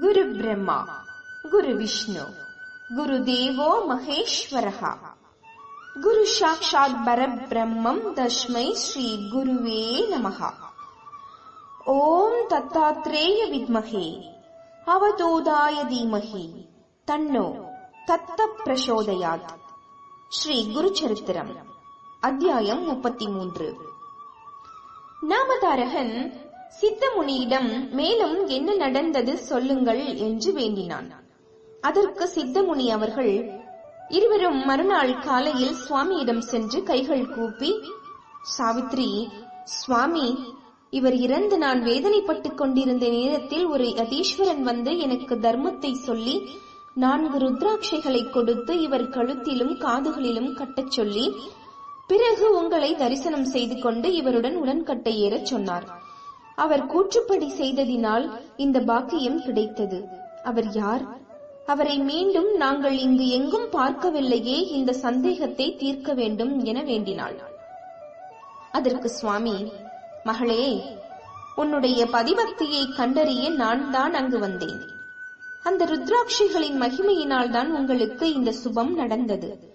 குரு பிரம்மா குரு விஷ்ணு குரு தேவோ மகேஸ்வரः குரு சாட்சாத் பரபிரம்மம் தஸ்மை ஸ்ரீ குருவே நமः ஓம் தத்தாத்ரேய வித்மஹே அவதூதாய தீமஹி தன்னோ தத்த பிரசோதயாத் ஸ்ரீ குரு சரித்திரம் அத்தியாயம் முப்பத்தி மூன்று நாமதாரகன் சித்தமுனியிடம் மேலும் என்ன நடந்தது சொல்லுங்கள் என்று வேண்டினான். அதற்கு சித்தமுனி அவர்கள் இருவரும் மறுநாள் காலையில் சுவாமியிடம் சென்று கைகள் கூப்பி சாவித்ரி சுவாமி இவர் இறந்து நான் வேதனைப்பட்டுக் கொண்டிருந்த நேரத்தில் ஒரு யதீஸ்வரன் வந்து எனக்கு தர்மத்தை சொல்லி நான்கு ருத்ராட்சைகளை கொடுத்து இவர் கழுத்திலும் காதுகளிலும் கட்டச் சொல்லி பிறகு உங்களை தரிசனம் செய்து கொண்டு இவருடன் உடன்கட்டை ஏறச் சொன்னார். அவர் கூற்றுப்படி செய்ததினால் இந்த பாக்கியம் கிடைத்தது. அவர் யார்? அவரை மீண்டும் நாங்கள் இங்கு எங்கும் பார்க்கவில்லையே இந்த சந்தேகத்தை தீர்க்க வேண்டும் என வேண்டினாள். அதற்கு சுவாமி மகளே உன்னுடைய பதிபக்தியை கண்டறிய நான் தான் அங்கு வந்தேன். அந்த ருத்ராட்சிகளின் மகிமையினால் தான் உங்களுக்கு இந்த சுபம் நடந்தது.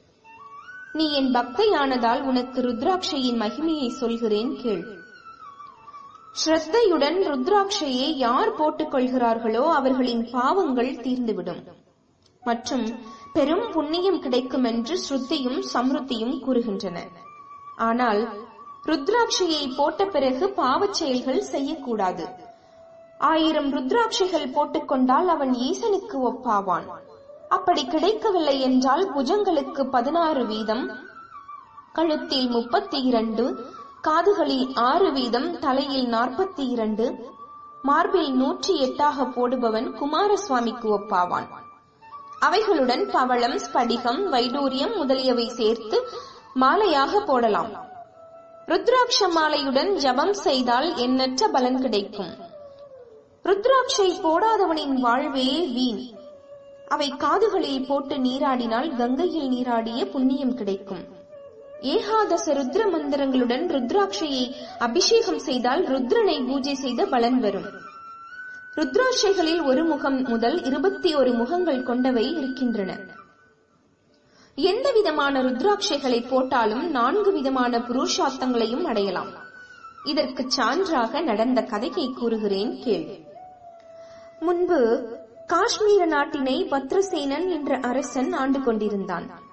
நீ என் பக்தையானதால் உனக்கு ருத்ராட்சியின் மகிமையை சொல்கிறேன் கேள். ஸ்ரத்தையுடன் ருத்ராட்சையை யார் போட்டுக் கொள்கிறார்களோ அவர்களின் பாவங்கள் தீர்ந்துவிடும். மற்றும் பெரும் புண்ணியம் கிடைக்கும் என்று ஸ்ருத்தியும் சம்ருத்தியும் கூறுகின்றன. ஆனால் ருத்ராட்சையை போட்ட பிறகு பாவச் செயல்கள் செய்யக்கூடாது. ஆயிரம் ருத்ராட்சைகள் போட்டுக்கொண்டால் அவன் ஈசனுக்கு ஒப்பாவான். அப்படி கிடைக்கவில்லை என்றால் புஜங்களுக்கு பதினாறு வீதம் கழுத்தில் முப்பத்தி இரண்டு காதுகளில் ஆறு வீதம் தலையில் நாற்பத்தி இரண்டு மார்பில் நூற்றி எட்டாக போடுபவன் குமாரசுவாமிக்கு ஒப்பாவான். அவைகளுடன் பவளம் ஸ்படிகம் வைடூரியம் முதலியவை சேர்த்து மாலையாக போடலாம். ருத்ராட்ச மாலையுடன் ஜபம் செய்தால் எண்ணற்ற பலன் கிடைக்கும். ருத்ராட்சை போடாதவனின் வாழ்வே வீண். அவை காதுகளில் போட்டு நீராடினால் கங்கையில் நீராடிய புண்ணியம் கிடைக்கும். ஏகாதச ருத்ர மந்திரங்களுடன் ருத்ராட்சையை அபிஷேகம் செய்தால் ருத்ரனை பூஜை செய்த பலன் வரும். ருத்ராட்சைகளில் ஒரு முகம் முதல் இருபத்தி ஒரு முகங்கள் கொண்டவை இருக்கின்றன. எந்த விதமான ருத்ராட்சைகளை போட்டாலும் நான்கு விதமான புருஷார்த்தங்களையும் அடையலாம். இதற்கு சான்றாக நடந்த கதையை கூறுகிறேன் கேள்வி முன்பு காஷ்மீர நாட்டினை பத்ரசேனன் என்ற அரசன் ஆண்டு கொண்டிருந்தான்.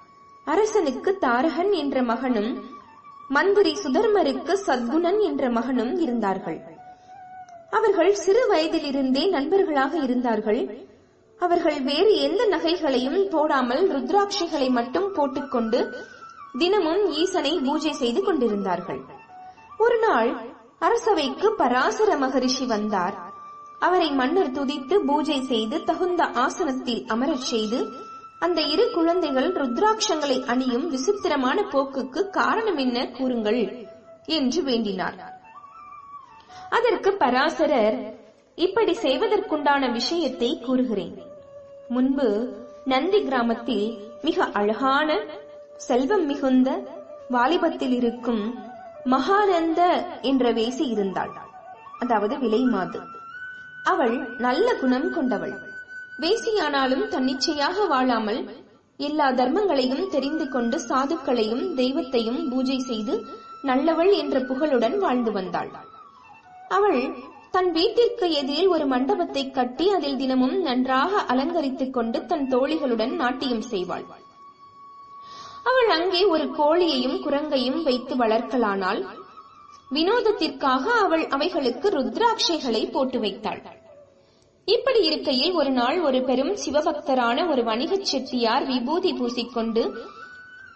அரசனுக்கு தாரகன் என்ற மகனும் மந்திரி சுதர்மருக்கு சத்குணன் என்ற மகனும் இருந்தார்கள். அவர்கள் சிறு வயதிலிருந்தே நண்பர்களாக இருந்தார்கள். அவர்கள் வேறு எந்த நகைகளையும் போடாமல் ருத்ராட்சிகளை மட்டும் போட்டுக்கொண்டு தினமும் ஈசனை பூஜை செய்து கொண்டிருந்தார்கள். ஒரு நாள் அரசவைக்கு பராசர மகரிஷி வந்தார். அவரை மன்னர் துதித்து பூஜை செய்து தகுந்த ஆசனத்தில் அமரச் செய்து அந்த இரு குழந்தைகள் ருத்ராட்சங்களை அணியும் விசித்திரமான போக்குக்கு காரணம் என்ன கூறுங்கள் என்று வேண்டினார். அதற்கு பராசரர் இப்படி செய்வதற்குண்டான விஷயத்தை கூறுகிறேன். முன்பு நந்தி கிராமத்தில் மிக அழகான செல்வம் மிகுந்த வாலிபத்தில் இருக்கும் மகானந்த என்ற வேசி இருந்தாள். அதாவது விலை மாது அவள் நல்ல குணம் கொண்டவள். வேசியானாலும் தன்னிச்சையாக வாழாமல் எல்லா தர்மங்களையும் தெரிந்து கொண்டு சாதுக்களையும் தெய்வத்தையும் பூஜை செய்து நல்லவள் என்ற புகழுடன் வாழ்ந்து வந்தாள். அவள் தன் வீட்டிற்கு எதிரில் ஒரு மண்டபத்தை கட்டி அதில் தினமும் நன்றாக அலங்கரித்துக் கொண்டு தன் தோழிகளுடன் நாட்டியம் செய்வாள். அவள் அங்கே ஒரு கோழியையும் குரங்கையும் வைத்து வளர்க்கலானால் வினோதத்திற்காக அவள் அவைகளுக்கு ருத்ராட்சைகளை போட்டு வைத்தாள். இப்படி இருக்கையில் ஒரு நாள் ஒரு பெரும் சிவபக்தரான ஒரு வணிகச் செட்டியார் விபூதி பூசிக்கொண்டு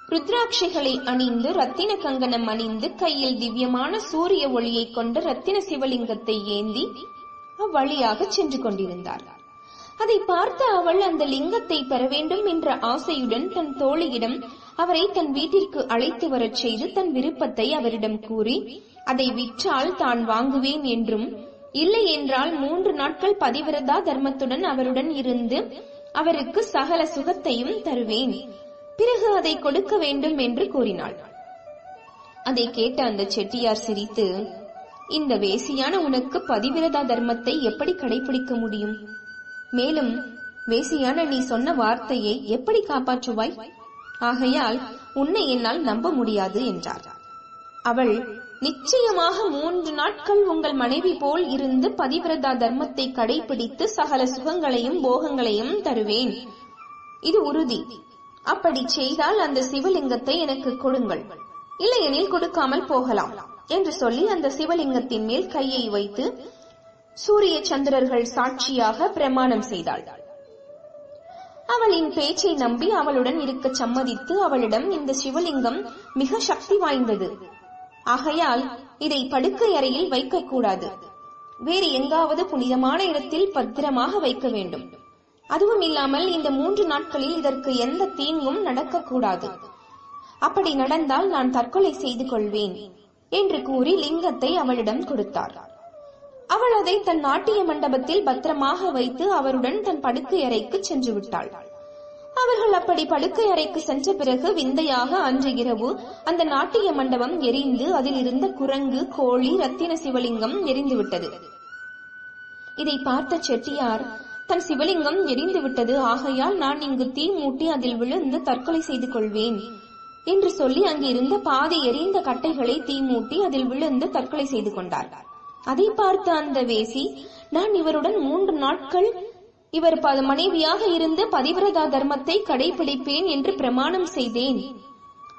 ருத்ராட்சிகளை அணிந்து ரத்தின கங்கணம் அணிந்து கையில் திவ்யமான சூரிய ஒளியை கொண்ட ரத்தின சிவலிங்கத்தை ஏந்தி அவ்வழியாக சென்று கொண்டிருந்தார். அதை பார்த்த அவள் அந்த லிங்கத்தை பெற வேண்டும் என்ற ஆசையுடன் தன் தோழியிடம் அவரை தன் வீட்டிற்கு அழைத்து வரச் செய்து தன் விருப்பத்தை அவரிடம் கூறி அதை விற்றால் தான் வாங்குவேன் என்றும் இல்லை என்றால் மூன்று நாட்கள் பதிவிரதா தர்மத்துடன் அவருடன் இருந்து அவருக்கு சகல சுகத்தையும் தருவேன். பிறகு அதை கொடுக்க வேண்டும் என்று கூறினாள். அதை கேட்ட அந்த செட்டியார் சிரித்து இந்த வேசியான உனக்கு பதிவிரதா தர்மத்தை எப்படி கடைபிடிக்க முடியும்? மேலும் வேசியான நீ சொன்ன வார்த்தையை எப்படி காப்பாற்றுவாய்? ஆகையால் உன்னை என்னால் நம்ப முடியாது என்றார். அவள் நிச்சயமாக மூன்று நாட்கள் உங்கள் மனைவி போல் இருந்து பதிவிரதா தர்மத்தை கடைபிடித்து சகல சுகங்களையும் போகங்களையும் தருவேன். இது உறுதி. அப்படி செய்தால் அந்த சிவலிங்கத்தை எனக்கு கொடுங்கள். இல்லையெனில் கொடுக்காமல் போகலாம் என்று சொல்லி அந்த சிவலிங்கத்தின் மேல் கையை வைத்து சூரிய சந்திரர்கள் சாட்சியாக பிரமாணம் செய்தாள். அவளின் பேச்சை நம்பி அவளுடன் இருக்க சம்மதித்து அவளிடம் இந்த சிவலிங்கம் மிக சக்தி வாய்ந்தது. ஆகையால் இதை படுக்கை அறையில் வைக்கக்கூடாது. வேறு எங்காவது புனிதமான இடத்தில் பத்திரமாக வைக்க வேண்டும். அதுவும் இல்லாமல் இந்த மூன்று நாட்களில் இதற்கு எந்த தீங்கும் நடக்கக்கூடாது. அப்படி நடந்தால் நான் தற்கொலை செய்து கொள்வேன் என்று கூறி லிங்கத்தை அவளிடம் கொடுத்தார். அவள் அதை தன் நாட்டிய மண்டபத்தில் பத்திரமாக வைத்து அவருடன் தன் படுக்கை அறைக்கு சென்று விட்டாள். அவர்கள் அப்படி படுக்கை அறைக்கு சென்ற பிறகு விந்தையாக அன்று இரவு அந்த நாட்டிய மண்டபம் எரிந்து அதில் இருந்த குரங்கு கோழி ரத்தின சிவலிங்கம் எரிந்து விட்டது இதை பார்த்த செட்டியார் தன் சிவலிங்கம் எரிந்து விட்டது ஆகையால் நான் இங்கு தீ மூட்டி அதில் விழுந்து தற்கொலை செய்து கொள்வேன் என்று சொல்லி அங்கிருந்த பாதி எரிந்த கட்டைகளை தீ மூட்டி அதில் விழுந்து தற்கொலை செய்து கொண்டார். அதை பார்த்த அந்த வேசி நான் இவருடன் மூன்று நாட்கள் இவர் பல மனைவியாக இருந்து பதிவிரதா தர்மத்தை கடைபிடிப்பேன் என்று பிரமாணம் செய்தேன்.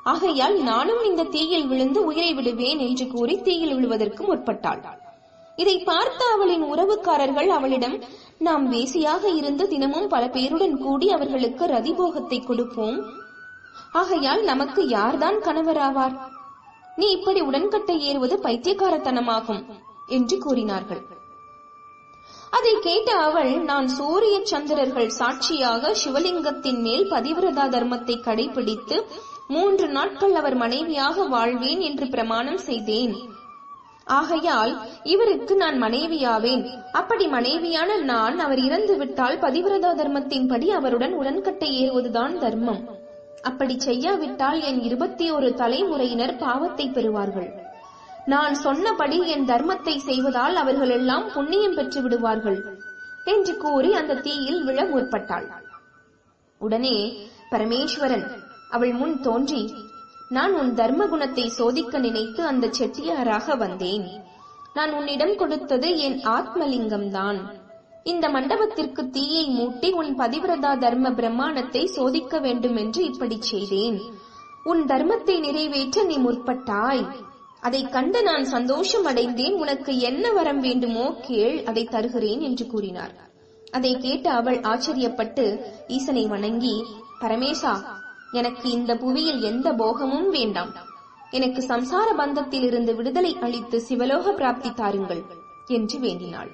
ஆகையால் நானும் இந்த தீயில் விழுந்து உயிரை விடுவேன் என்று கூறி தீயில் விழுவதற்கு முற்பட்டாள். இதை பார்த்த அவளின் உறவுக்காரர்கள் அவளிடம் நாம் வேசியாக இருந்து தினமும் பல பேருடன் கூடி அவர்களுக்கு ரதிபோகத்தை கொடுப்போம். ஆகையால் நமக்கு யார்தான் கணவராவார்? நீ இப்படி உடன்கட்டை ஏறுவது பைத்தியக்காரத்தனமாகும் என்று கூறினார்கள். அதை கேட்ட அவள் நான் சூரிய சந்திரர்கள் சாட்சியாக சிவலிங்கத்தின் மேல் பதிவிரதா தர்மத்தை கடைபிடித்து மூன்று நாட்கள் அவர் மனைவியாக வாழ்வேன் என்று பிரமாணம் செய்தேன். ஆகையால் இவருக்கு நான் மனைவியாவேன். அப்படி மனைவியான நான் அவர் இறந்து விட்டால் பதிவிரதா தர்மத்தின்படி அவருடன் உடன்கட்டை ஏறுவதுதான் தர்மம். அப்படி செய்யாவிட்டால் என் இருபத்தி ஒரு தலைமுறையினர் பாவத்தை பெறுவார்கள். நான் சொன்னபடி என் தர்மத்தை செய்வதால் அவர்கள் எல்லாம் புண்ணியம் பெற்று விடுவார்கள் என்று கூறி அந்த தீயில் விழ முற்பட்டாள். உடனே பரமேஸ்வரன் அவள் முன் தோன்றி நான் உன் தர்ம குணத்தை சோதிக்க நினைத்து அந்த செட்டியாராக வந்தேன். நான் உன்னிடம் கொடுத்தது என் ஆத்மலிங்கம்தான். இந்த மண்டபத்திற்கு தீயை மூட்டி உன் பதிவிரதா தர்ம பிரமாணத்தை சோதிக்க வேண்டும் என்று இப்படி செய்தேன். உன் தர்மத்தை நிறைவேற்ற நீ முற்பட்டாய். அதைக் கண்டு நான் சந்தோஷம் அடைந்தேன் உனக்கு என்ன வரம் வேண்டுமோ கேள் அதை தருகிறேன் என்று கூறினார். அதை கேட்டு அவள் ஆச்சரியப்பட்டு ஈசனை வணங்கி பரமேசா எனக்கு இந்த புவியில் எந்த போகமும் வேண்டாம். எனக்கு சம்சார பந்தத்தில் இருந்து விடுதலை அளித்து சிவலோக பிராப்தி தாருங்கள் என்று வேண்டினாள்.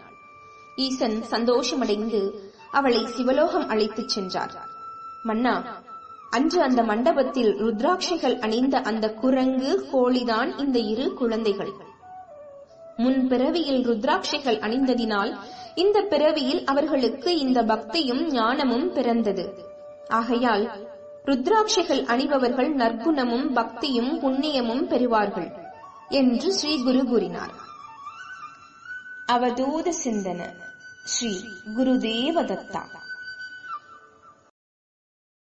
ஈசன் சந்தோஷமடைந்து அவளை சிவலோகம் அழைத்துச் சென்றார். மன்னா அன்று அந்த மண்டபத்தில் ருத்ராட்சைகள் அணிந்த அந்த குரங்கு கோழிதான் இந்த இரு குழந்தைகள். முன் பிறவியில் ருத்ராட்சைகள் அணிந்ததினால் இந்த பிறவியில் அவர்களுக்கு இந்த பக்தியும் ஞானமும் பிறந்தது. ஆகையால் ருத்ராட்சைகள் அணிபவர்கள் நற்குணமும் பக்தியும் புண்ணியமும் பெறுவார்கள் என்று ஸ்ரீ குரு கூறினார். அவதூத சிந்தன. ஸ்ரீ குருதேவதத்தா